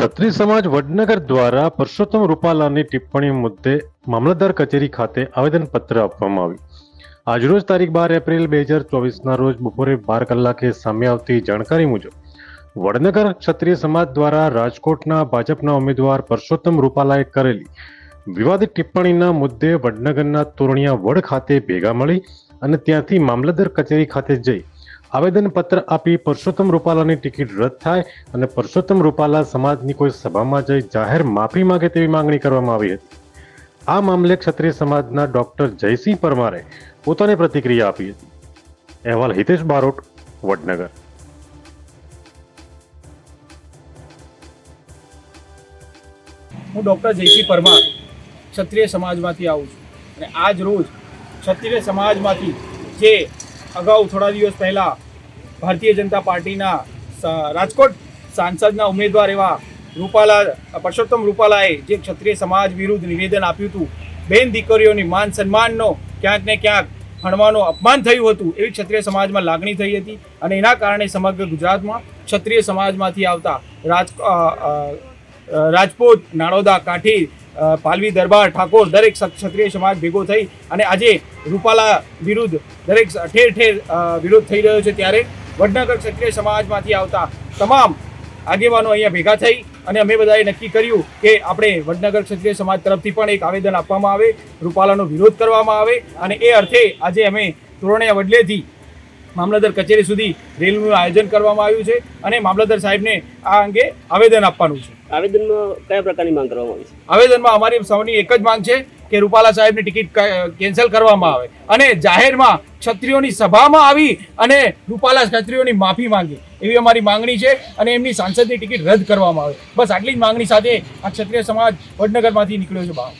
ક્ષત્રિય સમાજ વડનગર દ્વારા પરસોત્તમ રૂપાલાની ટિપ્પણી મુદ્દે મામલતદાર કચેરી ખાતે આવેદનપત્ર આપવામાં આવ્યું. આજરોજ તારીખ બાર એપ્રિલ બે હજાર ચોવીસના રોજ બપોરે બાર કલાકે સામે આવતી જાણકારી મુજબ, વડનગર ક્ષત્રિય સમાજ દ્વારા રાજકોટના ભાજપના ઉમેદવાર પરસોત્તમ રૂપાલાએ કરેલી વિવાદિત ટિપ્પણીના મુદ્દે વડનગરના તોરણિયા વડ ખાતે ભેગા મળી અને ત્યાંથી મામલતદાર કચેરી ખાતે જઈ આવેદનપત્ર આપી પરસોત્તમ રૂપાલાની ટિકિટ રદ થાય અને પરસોત્તમ રૂપાલા સમાજની કોઈ સભામાં જઈ જાહેર માફી માંગે તેવી માંગણી કરવામાં આવી હતી. આ મામલે ક્ષત્રિય સમાજના ડોક્ટર જયસિંહ પરમારે પોતાની પ્રતિક્રિયા આપી હતી. અહેવાલ હિતેશ બારોટ, વડનગર. હું ડૉક્ટર જયસિંહ પરમાર ક્ષત્રિય સમાજમાંથી આવું છું. અને આજ રોજ ક્ષત્રિય સમાજમાંથી જે અગાઉ થોડા દિવસ પહેલાં ભારતીય જનતા પાર્ટીના રાજકોટ સાંસદના ઉમેદવાર એવા રૂપાલા, પરસોત્તમ રૂપાલાએ જે ક્ષત્રિય સમાજ વિરુદ્ધ નિવેદન આપ્યું હતું, બેન દીકરીઓની માન સન્માનનો ક્યાંક ને ક્યાંક હણવાનું અપમાન થયું હતું, એવી ક્ષત્રિય સમાજમાં લાગણી થઈ હતી અને એના કારણે સમગ્ર ગુજરાતમાં ક્ષત્રિય સમાજમાંથી આવતા રાજ રાજપૂત નાળોદા કાઠી પાલવી દરબાર ઠાકોર દરેક ક્ષત્રિય સમાજ ભેગો થઈ અને આજે રૂપાલા વિરુદ્ધ દરેક ઠેર ઠેર વિરોધ થઈ રહ્યો છે ત્યારે વડનગર ક્ષત્રિય સમાજમાંથી આવતા તમામ આગેવાનો અહીંયા ભેગા થઈ અને અમે બધાએ નક્કી કર્યું કે આપણે વડનગર ક્ષત્રિય સમાજ તરફથી પણ એક આવેદન આપવામાં આવે રૂપાલાનો વિરોધ કરવામાં આવે અને એ અર્થે આજે અમે તોરણિયા વડલેથી મામલતદાર કચેરી સુધી રેલીનું આયોજન કરવામાં આવ્યું છે અને મામલતદાર સાહેબને આ અંગે આવેદન આપવાનું છે. આવેદનમાં કયા પ્રકારની માંગ કરવામાં આવી છે? આવેદનમાં અમારી સૌની એક જ માંગ છે કે રૂપાલા સાહેબની ટિકિટ કેન્સલ કરવામાં આવે. અને જાહેરમાં ક્ષત્રિયોની સભામાં આવી અને રૂપાલા ક્ષત્રિયોની માફી માંગી. એવી અમારી માંગણી છે અને એમની સાંસદની ટિકિટ રદ કરવામાં આવે. બસ આટલી જ માંગણી સાથે આ ક્ષત્રિય સમાજ વડનગરમાંથી નીકળ્યો છે બહાર.